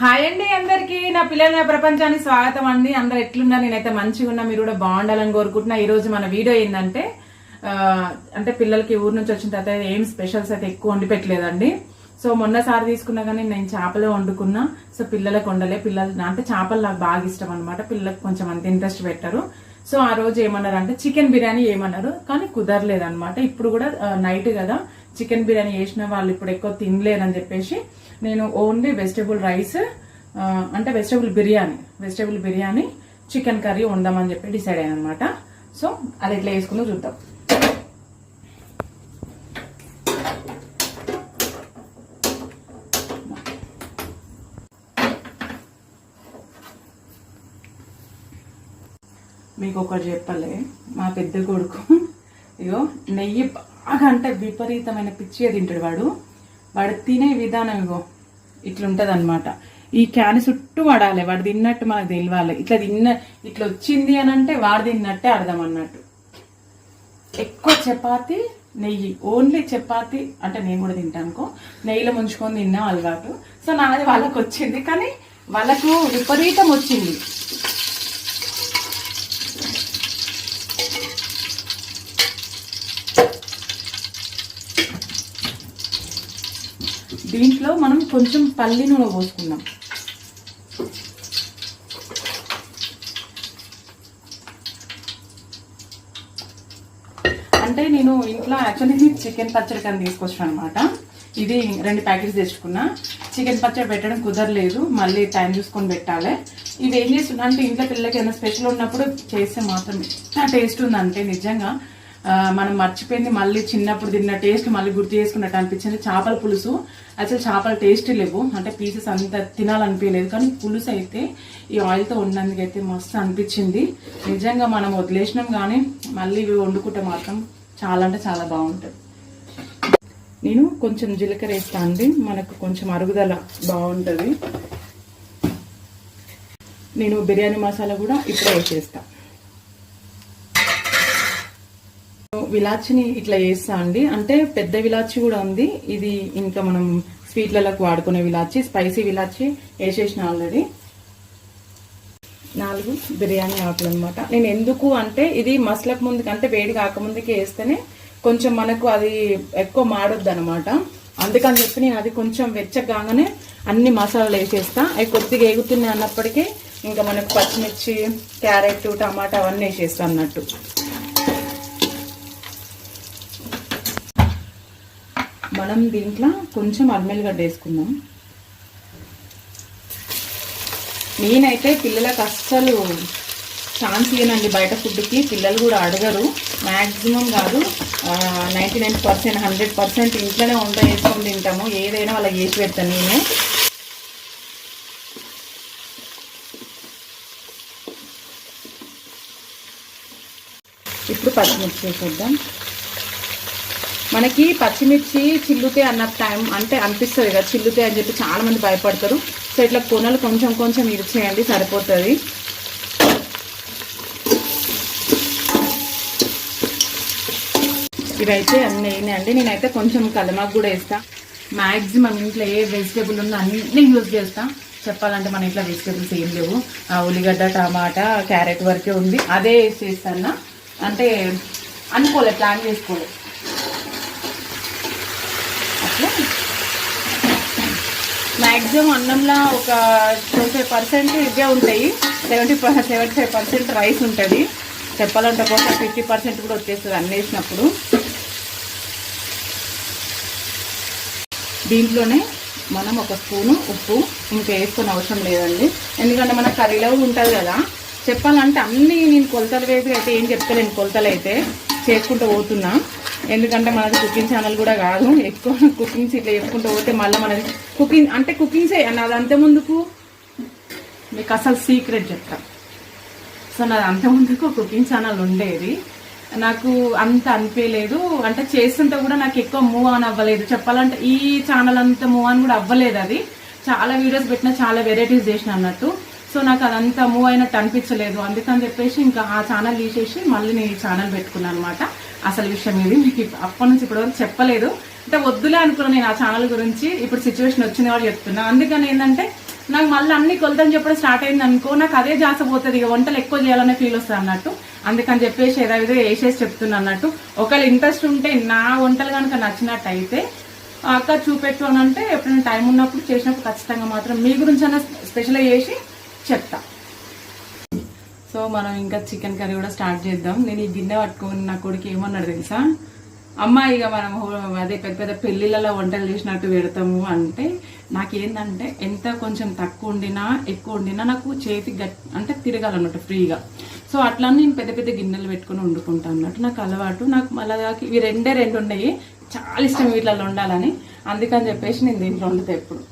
Hi అండి అందరికి. నా పిల్లల ప్రపంచానికి స్వాగతం అండి. అందరు ఎట్లున్నా నేనైతే మంచిగా ఉన్నా. మీరు కూడా బాగుండాలని కోరుకుంటున్నా. ఈ రోజు మన వీడియో ఏంటంటే అంటే పిల్లలకి ఊరు నుంచి వచ్చిన తర్వాత ఏం స్పెషల్స్ అయితే ఎక్కువ వండి పెట్టలేదండి. సో మొన్నసారి తీసుకున్నా కానీ నేను చేపలే వండుకున్నా. సో పిల్లలకు వండలే. పిల్లలు అంటే చేపలు నాకు బాగా ఇష్టం అనమాట పిల్లలకు కొంచెం అంత ఇంట్రెస్ట్ పెట్టారు. సో ఆ రోజు ఏమన్నారు అంటే చికెన్ బిర్యానీ ఏమన్నారు. కానీ కుదరలేదు అనమాట ఇప్పుడు కూడా నైట్ కదా చికెన్ బిర్యానీ చేసిన వాళ్ళు ఇప్పుడు ఎక్కువ తినలేరని చెప్పేసి నేను ఓన్లీ వెజిటేబుల్ రైస్ అంటే vegetable biryani vegetable biryani chicken curry వందామని చెప్పి డిసైడ్ అయ్యాను అనమాట సో అది ఎట్లా వేసుకుందో చూద్దాం. మీకు ఒకటి చెప్పలే మా పెద్ద కొడుకు ఇగో నెయ్యి బాగా అంటే విపరీతమైన పిచ్చిగా తింటాడు వాడు. వాడు తినే విధానం ఇగో ఇట్లుంటుంది అనమాట ఈ క్యాన్ చుట్టూ పడాలి వాడు తిన్నట్టు మనకు తెలియాలి ఇట్లా తిన్న ఇట్లా వచ్చింది అని అంటే వాడు తిన్నట్టే అర్థం అన్నట్టు. ఎక్కువ చపాతి నెయ్యి ఓన్లీ చపాతి అంటే నేను కూడా తింటానుకో నెయ్యిలో ముంచుకొని తిన్నాం అలవాటు. సో నాది వాళ్ళకి వచ్చింది కానీ వాళ్ళకు విపరీతం వచ్చింది. దీంట్లో మనం కొంచెం పల్లి నూనె పోసుకుందాం. అంటే నేను ఇంట్లో యాక్చువల్లీ చికెన్ పచ్చడి కానీ తీసుకొచ్చాను అనమాట ఇది రెండు ప్యాకెట్స్ తెచ్చుకున్నా. చికెన్ పచ్చడి పెట్టడం కుదరలేదు. మళ్ళీ టైం చూసుకొని పెట్టాలి. ఇది ఏం చేస్తున్నా అంటే ఇంట్లో పిల్లలకి ఏమైనా స్పెషల్ ఉన్నప్పుడు చేస్తే మాత్రం టేస్ట్ ఉందంటే నిజంగా. మనం మర్చిపోయింది మళ్ళీ చిన్నప్పుడు తిన్న టేస్ట్ మళ్ళీ గుర్తు చేసుకున్నట్టు అనిపించింది. చేపల పులుసు అసలు చేపల టేస్ట్ లేవు. అంటే పీసెస్ అంత తినాలనిపించలేదు. కానీ పులుసు అయితే ఈ ఆయిల్తో ఉన్నందుకైతే మస్తు అనిపించింది. నిజంగా మనం వదిలేసినాం కానీ మళ్ళీ ఇవి వండుకుంటే మాత్రం చాలా అంటే చాలా బాగుంటుంది. నేను కొంచెం జీలకర్ర వేస్తా అండి. మనకు కొంచెం అరుగుదల బాగుంటుంది. నేను బిర్యానీ మసాలా కూడా ఇప్పుడే వేసేస్తాను విలాచిని ఇట్లా చేస్తా అండి. అంటే పెద్ద విలాచి కూడా ఉంది. ఇది ఇంకా మనం స్వీట్లలోకి వాడుకునే విలాచి స్పైసీ విలాచి వేసేసిన ఆల్రెడీ. నాలుగు బిర్యానీ ఆకులు అనమాట నేను ఎందుకు అంటే ఇది మసలకు ముందుకు అంటే వేడి కాకముందుకే వేస్తేనే కొంచెం మనకు అది ఎక్కువ మాడొద్దు అనమాట అందుకని చెప్పి నేను అది కొంచెం వెచ్చగానే అన్ని మసాలాలు వేసేస్తా. అవి కొద్దిగా ఎగుతున్నాయి అన్నప్పటికీ ఇంకా మనకు పచ్చిమిర్చి క్యారెట్ టమాటా అవన్నీ వేసేస్తా అన్నట్టు. మనం దీంట్లో కొంచెం అల్మెల్లిగడ్డ వేసుకుందాం. నేనైతే పిల్లలకు అస్సలు ఛాన్స్ ఇవ్వనండి బయట ఫుడ్కి. పిల్లలు కూడా అడగరు. మ్యాక్సిమం కాదు ninety nine percent hundred percent ఇంట్లోనే వంట వేసుకొని తింటాము. ఏదైనా వాళ్ళకి చేసి పెడతాను నేనే. ఇప్పుడు పచ్చిమిర్చి వేసేద్దాం. మనకి పచ్చిమిర్చి చిల్లుతే అన్న టైం అంటే అనిపిస్తుంది కదా చిల్లుతే అని చెప్పి చాలా మంది భయపడతారు. సో ఇట్లా కొనలు కొంచెం కొంచెం ఇరిచేయండి సరిపోతుంది. ఇవైతే అన్నీ వేయనండి నేనైతే కొంచెం కలమాకు కూడా వేస్తా. మ్యాక్సిమం ఇంట్లో ఏ వెజిటేబుల్ ఉందో అన్నీ యూజ్ చేస్తా. చెప్పాలంటే మన ఇంట్లో వెజిటేబుల్స్ ఏం లేవు. ఆ ఉల్లిగడ్డ టమాటా క్యారెట్ వరకే ఉంది. అదే వేసేస్తాను అంటే అనుకోలే ప్లాన్ చేసుకోలేదు అట్లా మ్యాక్సిమం అన్నంలో ఒక ట్వంటీ ఫైవ్ పర్సెంట్ ఇవే ఉంటాయి. Seventy seventy five percent rice ఉంటుంది. చెప్పాలంటే ఒక ఫిఫ్టీ పర్సెంట్ కూడా వచ్చేస్తుంది అన్నీ వేసినప్పుడు. దీంట్లోనే మనం ఒక స్పూను ఉప్పు ఇంకా వేసుకునే అవసరం లేదండి. ఎందుకంటే మన కర్రీలో ఉంటుంది కదా. చెప్పాలంటే అన్నీ నేను కొలతలు వేసి అయితే ఏం చెప్తలేను కొలతలు అయితే. చేసుకుంటూ పోతున్నా. ఎందుకంటే మనది కుకింగ్ ఛానల్ కూడా కాదు. ఎక్కువ కుకింగ్స్ ఇట్లా చెప్పుకుంటూ పోతే మళ్ళీ మనది కుకింగ్ అంటే కుకింగ్సే నాది అంతే ముందుకు మీకు అసలు సీక్రెట్ చెప్తా. సో నాది అంత ముందుకు కుకింగ్ ఛానల్ ఉండేది. నాకు అంత అనిపించలేదు. అంటే చేస్తుంటే కూడా నాకు ఎక్కువ మూవ్ ఆన్ అవ్వలేదు. చెప్పాలంటే ఈ ఛానల్ అంత మూవ్ ఆన్ కూడా అవ్వలేదు అది. చాలా వీడియోస్ పెట్టిన చాలా వెరైటీస్ చేసిన అన్నట్టు. సో నాకు అదంతా మూవ్ అయినట్టు అనిపించలేదు. అందుకని చెప్పేసి ఇంకా ఆ ఛానల్ తీసేసి మళ్ళీ నేను ఈ ఛానల్ పెట్టుకున్నాను అనమాట అసలు విషయం ఇది. మీకు అప్పటి నుంచి ఇప్పటివరకు చెప్పలేదు. అంటే వద్దులే అనుకున్నాను నేను ఆ ఛానల్ గురించి. ఇప్పుడు సిచ్యువేషన్ వచ్చింది వాళ్ళు చెప్తున్నా. అందుకని ఏంటంటే నాకు మళ్ళీ అన్ని కొలతని చెప్పడం స్టార్ట్ అయింది అనుకో నాకు అదే జాస పోతుంది. ఇక వంటలు ఎక్కువ చేయాలనే ఫీల్ వస్తుంది అన్నట్టు. అందుకని చెప్పేసి ఏదో వేసేసి చెప్తున్నా అన్నట్టు. ఒకవేళ ఇంట్రెస్ట్ ఉంటే నా వంటలు కనుక నచ్చినట్టు అయితే అక్క చూపెట్టు అని అంటే ఎప్పుడైనా టైం ఉన్నప్పుడు చేసినప్పుడు ఖచ్చితంగా మాత్రం మీ గురించి అన్న స్పెషల్గా చేసి చెప్తా. సో మనం ఇంకా చికెన్ కర్రీ కూడా స్టార్ట్ చేద్దాం. నేను ఈ గిన్నె పట్టుకొని నా కొడుకు ఏమన్నాడు తెలుసా? అమ్మ ఇక మనం అదే పెద్ద పెద్ద పెళ్ళిళ్ళలో వంటలు చేసినట్టు పెడతాము అంటే నాకేంటంటే ఎంత కొంచెం తక్కువ వండినా ఎక్కువ వండినా నాకు చేతి గట్ అంటే తిరగాలన్నట్టు ఫ్రీగా. సో అట్లా నేను పెద్ద పెద్ద గిన్నెలు పెట్టుకొని వండుకుంటాను అన్నట్టు నాకు అలవాటు. నాకు మళ్ళీ ఇవి రెండే రెండు ఉన్నాయి. చాలా ఇష్టం వీటిలలో వండాలని. అందుకని చెప్పేసి నేను దీంట్లో వండుతా ఎప్పుడు.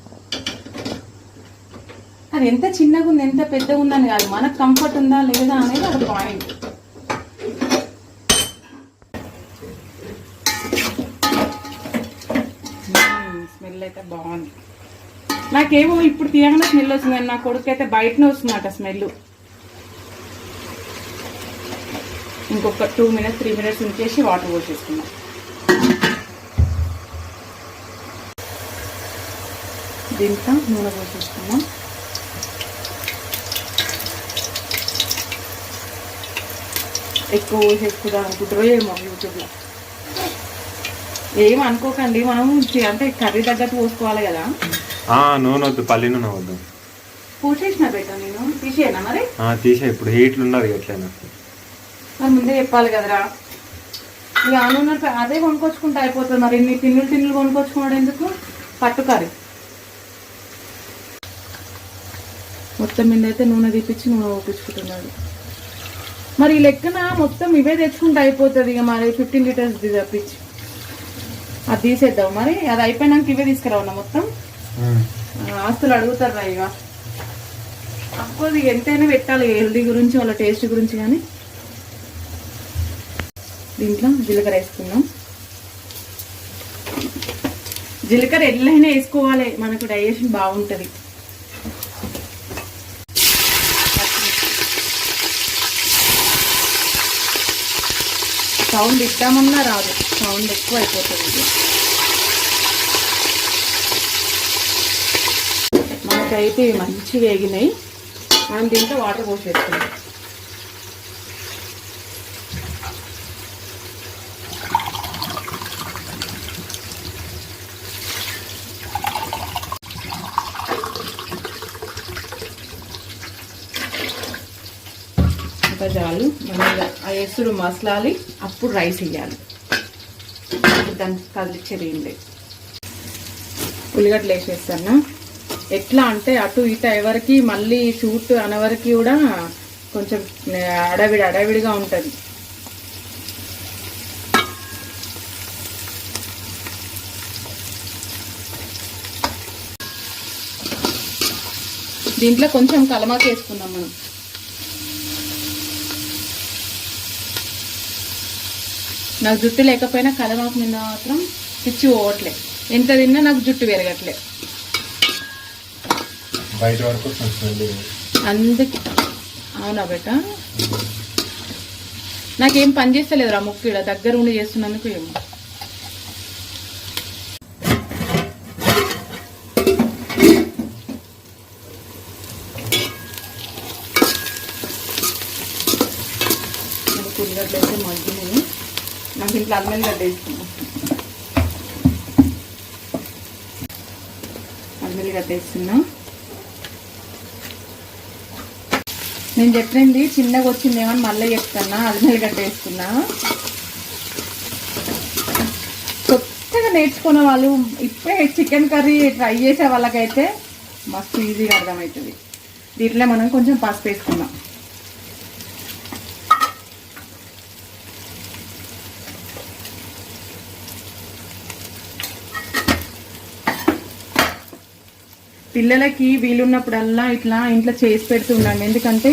అది ఎంత చిన్నగా ఉంది ఎంత పెద్దగా ఉందని కాదు. మనకు కంఫర్ట్ ఉందా లేదా అనేది అది పాయింట్ స్మెల్ అయితే బాగుంది. నాకేమో ఇప్పుడు తీయగానే స్మెల్ వస్తుంది నా కొడుకు అయితే బయటనే వస్తుందట స్మెల్ ఇంకొక టూ మినిట్స్ త్రీ మినిట్స్ ఉంచేసి వాటర్ పోసేసుకున్నాం దీంట్లో నూనె పోసేసుకున్నాం ఎక్కువ పోసేసుకుందాం అనుకుంటారో ఏమో యూట్యూబ్లో. ఏం అనుకోకండి మనం అంటే కర్రీ తగ్గట్టు పోసుకోవాలి కదా. నూనె వద్దు పల్లి నూనె వద్దు. పూసేసిన బెట్ట నేను? తీసేయనా మరి? తీసే ఇప్పుడు హీట్లు ఉన్నది ఎట్లయినా. మరి ముందే చెప్పాలి కదరా. ఇక నూనె అదే కొనుక్కొచ్చుకుంటే అయిపోతుంది మరి. ఇన్ని తిన్నులు తిన్నులు కొనుక్కొచ్చుకున్నాడు ఎందుకు? పట్టు కర్రీ. మొత్తం మీద అయితే నూనె తీపిచ్చి నూనె ఒప్పించుకుంటున్నాడు మరి ఈ లెక్కన మొత్తం ఇవే తెచ్చుకుంటే అయిపోతుంది ఇక మరి ఫిఫ్టీన్ లీటర్స్ తప్పించి. అది తీసేద్దాం మరి. అది అయిపోయినాక ఇవే తీసుకురావునా మొత్తం? ఆస్తులు అడుగుతారా ఇక? ఇక ఎంతైనా పెట్టాలి హెల్దీ గురించి వాళ్ళ టేస్ట్ గురించి కానీ. దీంట్లో జీలకర్ర వేసుకుందాం. జీలకర్ర ఎట్లయినా వేసుకోవాలి. మనకు డైజెషన్ బాగుంటుంది. సౌండ్ ఇద్దామన్నా రాదు. సౌండ్ ఎక్కువ అయిపోతుంది మనకైతే మంచి మంచిగా వేగినాయి. మనం దీంట్లో వాటర్ పోసేస్తున్నాం చాలు. మనం ఆ ఎసుడు మసలాలి అప్పుడు రైస్ వేయాలి. దాన్ని కదిలిచ్చేది ఏం లేదు ఉల్లిగడ్డలు వేసేస్తాను. ఎట్లా అంటే అటు ఇటు ఎవరికి మళ్ళీ షూట్ అనవరికి కూడా కొంచెం అడవిడి అడవిడిగా ఉంటుంది. దీంట్లో కొంచెం కలమాకు వేసుకుందాం మనం. నాకు జుట్టు లేకపోయినా కలమాకు మీద మాత్రం పిచ్చి పోవట్లే. ఎంత తిన్నా నాకు జుట్టు పెరగట్లే. బయట వరకు స్మెల్ అందుకే. అవునా బేట? నాకేం పని చేస్తలేదు రా ముక్కు ఈడ దగ్గర ఉండి చేస్తున్నందుకు ఏమో మనకు ఉల్లిగడ్డలు అయితే మగ్గినాయి దీంట్లో అల్లం గడ్డ వేసుకున్నాం అల్లం గడ్డ వేస్తున్నా నేను చెప్పింది చిన్నగా వచ్చిందేమని మళ్ళీ చెప్తున్నా. అల్లం గడ్డ వేస్తున్నా కొత్తగా నేర్చుకున్న వాళ్ళు ఇప్పుడే చికెన్ కర్రీ ట్రై చేసే వాళ్ళకైతే మస్తు ఈజీగా అర్థమవుతుంది. దీంట్లో మనం కొంచెం పసుపు వేసుకుందాం. పిల్లలకి వీలున్నప్పుడల్లా ఇట్లా ఇంట్లో చేసి పెడుతుండండి. ఎందుకంటే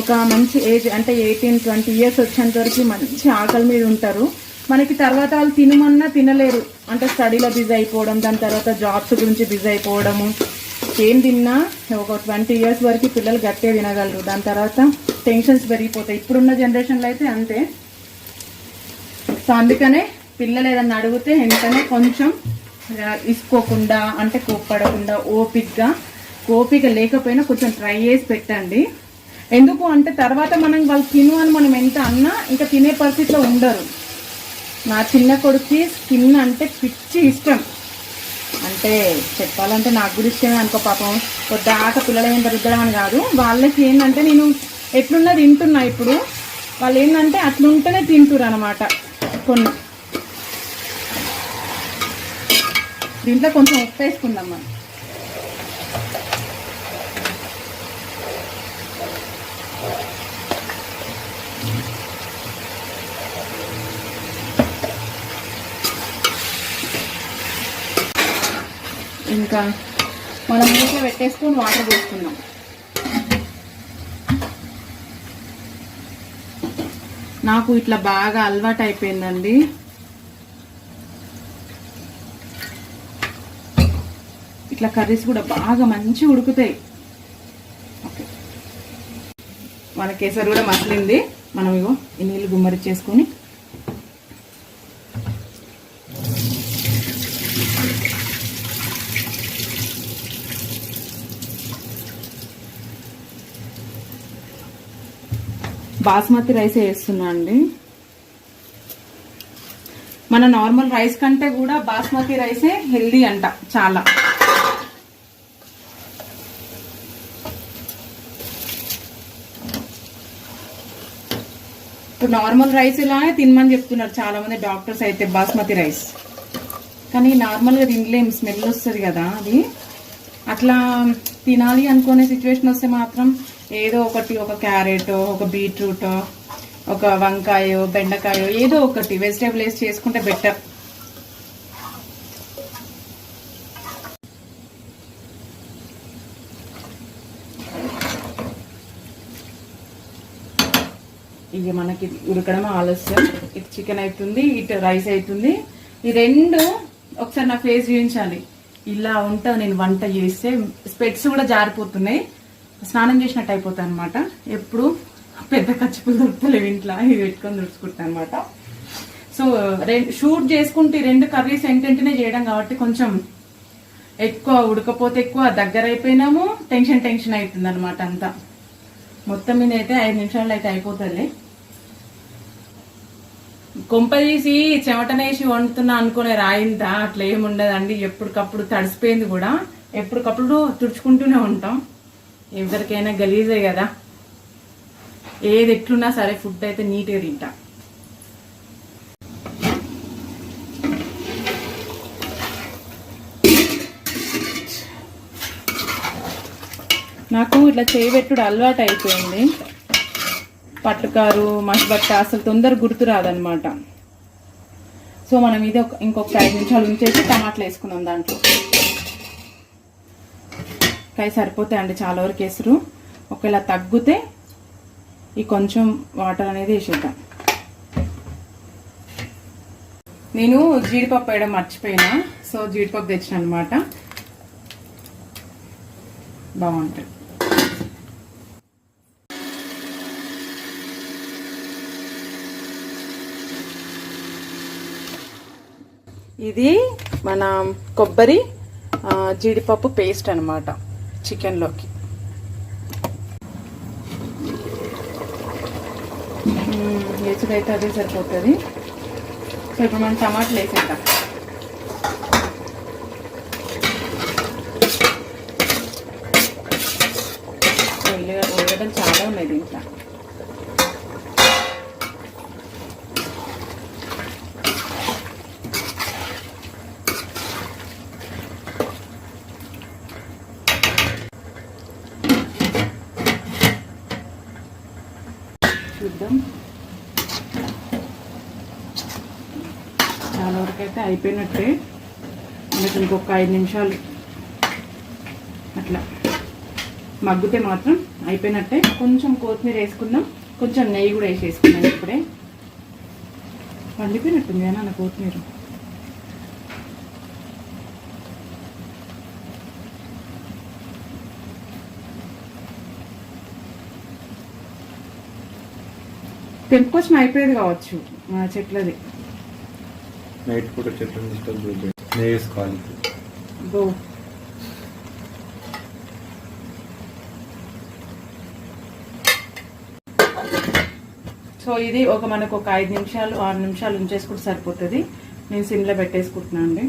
ఒక మంచి ఏజ్ అంటే ఎయిటీన్ ట్వంటీ ఇయర్స్ వచ్చేంత వరకు మంచి ఆకలి మీద ఉంటారు. మనకి తర్వాత వాళ్ళు తినమన్నా తినలేరు. అంటే స్టడీలో బిజీ అయిపోవడం దాని తర్వాత జాబ్స్ గురించి బిజీ అయిపోవడము. ఏం తిన్నా ఒక ట్వంటీ ఇయర్స్ వరకు పిల్లలు గట్టిగా తినగలరు. దాని తర్వాత టెన్షన్స్ పెరిగిపోతాయి. ఇప్పుడున్న జనరేషన్లో అయితే అంతే. సో అందుకనే పిల్లలు ఏదన్నా అడిగితే వెంటనే కొంచెం ఇసుకోకుండా అంటే కోప్పడకుండా ఓపిక్గా ఓపిక లేకపోయినా కొంచెం ట్రై చేసి పెట్టండి. ఎందుకు అంటే తర్వాత మనం వాళ్ళు తిను అని మనం ఎంత అన్నా ఇంకా తినే పరిస్థితిలో ఉండరు. నా చిన్న కొడుకు స్కిన్ అంటే పిచ్చి ఇష్టం. అంటే చెప్పాలంటే నాకు కూడా ఇష్టమే అనుకో పాపం. పొద్దాక పిల్లలు ఏం రుద్దడం అని కాదు. వాళ్ళకి ఏంటంటే నేను ఎట్లున్నా తింటున్నా ఇప్పుడు. వాళ్ళు ఏంటంటే అట్లుంటేనే తింటురు అనమాట కొన్ని దీంట్లో కొంచెం ఉప్పు వేసుకుందాం మనం ఇంకా మనం మూట్లో పెట్టేసుకొని వాటర్ పోసుకుందాం. నాకు ఇట్లా బాగా అలవాటు అయిపోయిందండి ఇట్లా కర్రీస్ కూడా బాగా మంచి ఉడుకుతాయి. ఓకే. మన కేసరి కూడా మసిలింది. మనం ఇగో ఈ నీళ్ళు గుమ్మరిచ్చేసుకొని బాస్మతి రైస్ వేస్తున్నా అండి. మన నార్మల్ రైస్ కంటే కూడా బాస్మతి రైసే హెల్దీ అంట చాలా. నార్మల్ రైస్ ఇలానే తినమని చెప్తున్నారు చాలా మంది డాక్టర్స్ అయితే బాస్మతి రైస్. కానీ నార్మల్గా తినలేం స్మెల్ వస్తుంది కదా అది. అట్లా తినాలి అనుకునే సిచ్యువేషన్ వస్తే మాత్రం ఏదో ఒకటి ఒక క్యారెట్ ఒక బీట్రూట్ ఒక వంకాయో బెండకాయో ఏదో ఒకటి వెజిటేబుల్ వేసి చేసుకుంటే బెటర్ ఇక మనకి ఉడకడం ఆలస్యం. ఇటు చికెన్ అవుతుంది ఇటు రైస్ అవుతుంది ఈ రెండు ఒకసారి నా ఫేస్ చూపించాలి. ఇలా ఉంటా నేను వంట చేస్తే స్పెట్స్ కూడా జారిపోతున్నాయి. స్నానం చేసినట్టు అయిపోతాయి అనమాట ఎప్పుడు పెద్ద కచ్చిపులు దొరుకుతలేవు ఇంట్లో. ఇవి పెట్టుకొని దుడుచుకుంటాను అనమాట సో షూట్ చేసుకుంటే ఈ రెండు కర్రీస్ ఎంటెంటనే చేయడం కాబట్టి కొంచెం ఎక్కువ ఉడకపోతే ఎక్కువ దగ్గర అయిపోయినాము. టెన్షన్ టెన్షన్ అవుతుంది అనమాట అంతా. మొత్తం మీద అయితే ఐదు నిమిషాల్లో అయితే అయిపోతుంది కొంపదీసి చెమటనేసి వండుతున్నా అనుకునే రాయింత అట్లా ఏమి ఉండదండి. ఎప్పటికప్పుడు తడిసిపోయింది కూడా. ఎప్పటికప్పుడు తుడుచుకుంటూనే ఉంటాం. ఎవరికైనా గలీజే కదా. ఏది ఎట్లున్నా సరే ఫుడ్ అయితే నీట్గా తింటా. నాకు ఇట్లా చేయబెట్టుడు అలవాటు అయిపోయింది పట్టుకారు మసిబట్ట అసలు తొందర గుర్తు రాదనమాట సో మనం ఇది ఒక ఇంకొక ఐదు నిమిషాలు ఉంచేసి టమాటాలు వేసుకుందాం దాంట్లో. కాయ సరిపోతాయండి చాలా వరకు వేసరు. ఒకవేళ తగ్గితే ఈ కొంచెం వాటర్ అనేది వేసేద్దాం. నేను జీడిపప్పు వేయడం మర్చిపోయినా. సో జీడిపప్పు తెచ్చిన అనమాట బాగుంటుంది. ఇది మన కొబ్బరి జీడిపప్పు పేస్ట్ అనమాట చికెన్లోకి. వేసుడైతే అదే సరిపోతుంది. సో ఇప్పుడు మనం టమాటాలు వేసేద్దాం ఉల్లిగడ్డ ఉల్లిగడ్డలు చాలా ఉన్నాయి దీంట్లో చూద్దాం. చాలా వరకు అయితే అయిపోయినట్టే. మనకి ఇంకొక ఐదు నిమిషాలు అట్లా. మగ్గితే మాత్రం అయిపోయినట్టే. కొంచెం కొత్తిమీర వేసుకుందాం. కొంచెం నెయ్యి కూడా వేసేసుకున్నాను ఇప్పుడే. పండిపోయినట్టుంది అన్న నా కొత్తిమీర. తెంపుకొచ్చిన అయిపోయేది కావచ్చు మా చెట్లది. నైట్ కూడా చెట్లు వేసుకోవాలి సో ఇది ఒక మనకు ఒక ఐదు నిమిషాలు ఆరు నిమిషాలు ఉంచేసుకుంటే సరిపోతుంది. నేను సిమ్లో పెట్టేసుకుంటున్నాను అండి.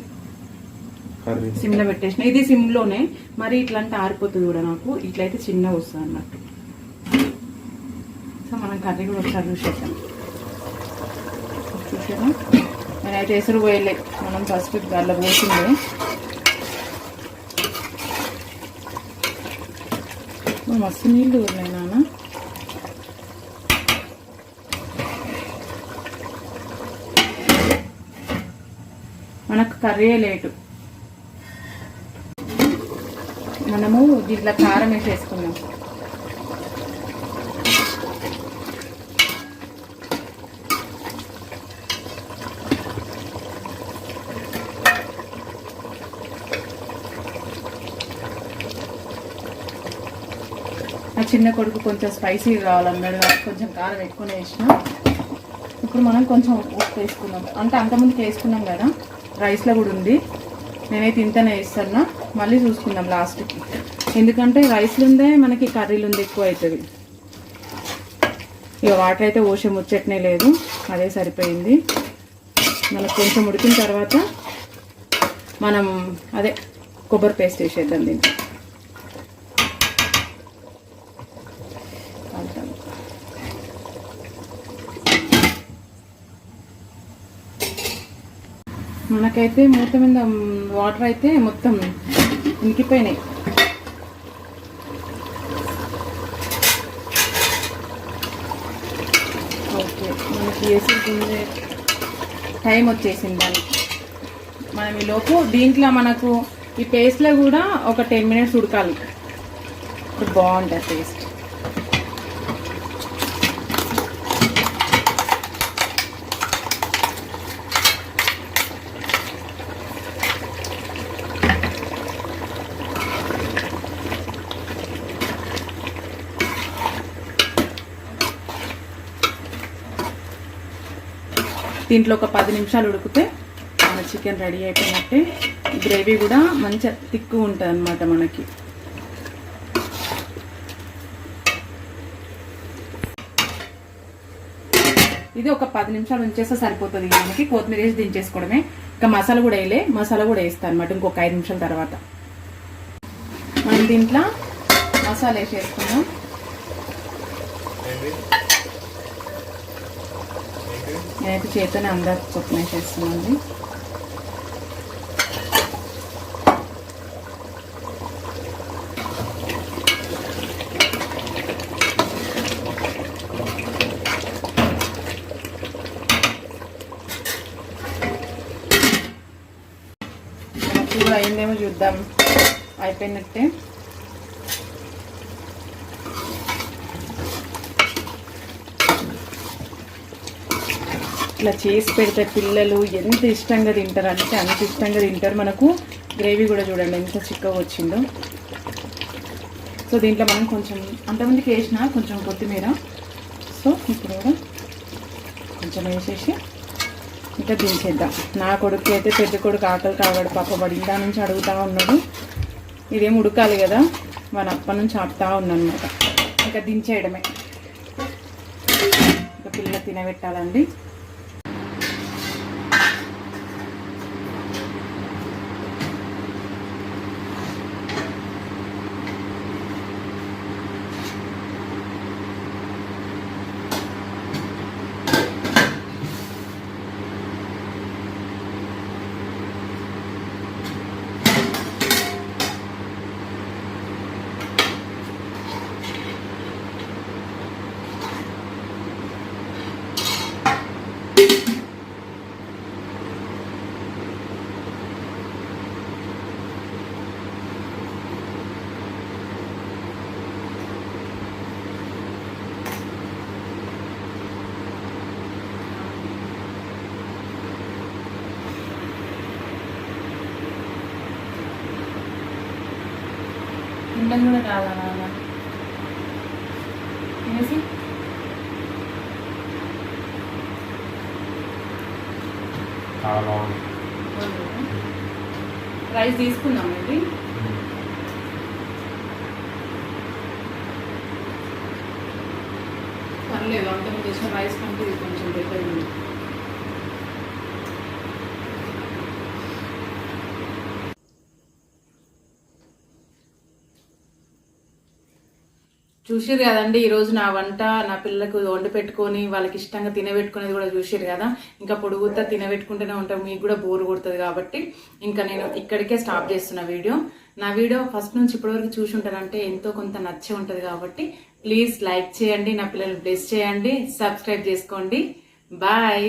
సిమ్లో పెట్టేసిన. ఇది సిమ్లోనే. మరి ఇట్లా అంటే ఆరిపోతుంది కూడా నాకు. ఇట్లయితే చిన్నగా వస్తుంది అన్నట్టు. కర్రీ కూడా ఒకసారి చూసేసాం. చూసారా? నేనైతే ఎసురు పోయలే. మనం ఫస్ట్ దాంట్లో పోసింది. మస్తు నీళ్ళు ఉన్నాయి నాన్న. మనకు కర్రీ లేటు మనము దీంట్లో కారం వేసేసుకున్నాం. చిన్న కొడుకు కొంచెం స్పైసీ కావాలన్నాడు కొంచెం కారం ఎక్కువనే వేసిన. ఇప్పుడు మనం కొంచెం ఉప్పు వేసుకున్నాం అంటే అంతకుముందుకు వేసుకున్నాం కదా రైస్లో కూడా ఉంది. నేనైతే ఇంతనే వేస్తున్నా. మళ్ళీ చూసుకుందాం లాస్ట్కి ఎందుకంటే రైస్లు ఉందే మనకి కర్రీలు ఉంది ఎక్కువ అవుతుంది. ఇక వాటర్ అయితే ఓషం ముచ్చట్నే లేదు. అదే సరిపోయింది. మనకు కొంచెం ఉడికిన తర్వాత మనం అదే కొబ్బరి పేస్ట్ వేసేద్దాం దీంట్లో నాకైతే మూత మీద వాటర్ అయితే మొత్తం ఇంకిపోయినాయి ఓకే మనకి టైం వచ్చేసింది దానికి. మనం ఈ లోపు దీంట్లో మనకు ఈ పేస్ట్లో కూడా ఒక టెన్ మినిట్స్ ఉడకాలి. ఇప్పుడు బాగుంటుంది టేస్ట్ దీంట్లో ఒక పది నిమిషాలు ఉడికితే మన చికెన్ రెడీ అయిపోయినట్టే. గ్రేవీ కూడా మంచిగా తిక్కు ఉంటుంది అనమాట మనకి. ఇది ఒక పది నిమిషాలు ఉంచేస్తే సరిపోతుంది మనకి. కొత్తిమీర వేసి దించేసుకోవడమే. ఇంకా మసాలా కూడా వేయలే. మసాలా కూడా వేస్తాను అనమాట ఇంకొక ఐదు నిమిషాల తర్వాత. మనం దీంట్లో మసాలా వేసేసుకున్నాం నేనైతే చేతనే అందరికి చొప్పున వేసేస్తున్నాను మనకు అయిందేమో చూద్దాం. అయిపోయినట్టే. ఇట్లా చేసి పెడితే పిల్లలు ఎంత ఇష్టంగా తింటారు అంటే అంత ఇష్టంగా తింటారు. మనకు గ్రేవీ కూడా చూడండి ఎంత చిక్కగా వచ్చిందో. సో దీంట్లో మనం కొంచెం అంతమందికి వేసిన కొంచెం కొత్తిమీర. సో ఇప్పుడు కూడా కొంచెం వేసేసి ఇంకా దించేద్దాం. నా కొడుకు అయితే పెద్ద కొడుకు ఆకలి కావాడు పాప వాడు ఇందా నుంచి అడుగుతా ఉన్నాడు. ఇదేం ఉడకాలి కదా మన అప్ప నుంచి ఆపుతా ఉన్నానమాట ఇంకా దించేయడమే. ఇంకా పిల్ల తినబెట్టాలండి. పిండం కూడా కావాలా నాన్న తినేసి చాలా బాగుంది రైస్ తీసుకుందాం అండి పర్లేదు అంత ముందు వచ్చిన రైస్ కంటే ఇది కొంచెం బెటర్ ఉంది చూసిరు కదండి ఈరోజు నా వంట నా పిల్లలకు వండి పెట్టుకొని వాళ్ళకి ఇష్టంగా తినబెట్టుకునేది కూడా చూసిరు కదా. ఇంకా పొడుగుతా తినబెట్టుకుంటూనే ఉంటాం మీకు కూడా బోర్ కొడుతుంది కాబట్టి. ఇంకా నేను ఇక్కడికే స్టాప్ చేస్తున్న వీడియో. నా వీడియో ఫస్ట్ నుంచి ఇప్పటివరకు చూసి ఉంటారంటే ఎంతో కొంత నచ్చే ఉంటుంది కాబట్టి ప్లీజ్ లైక్ చేయండి నా పిల్లల్ని బ్లెస్ చేయండి సబ్స్క్రైబ్ చేసుకోండి. బాయ్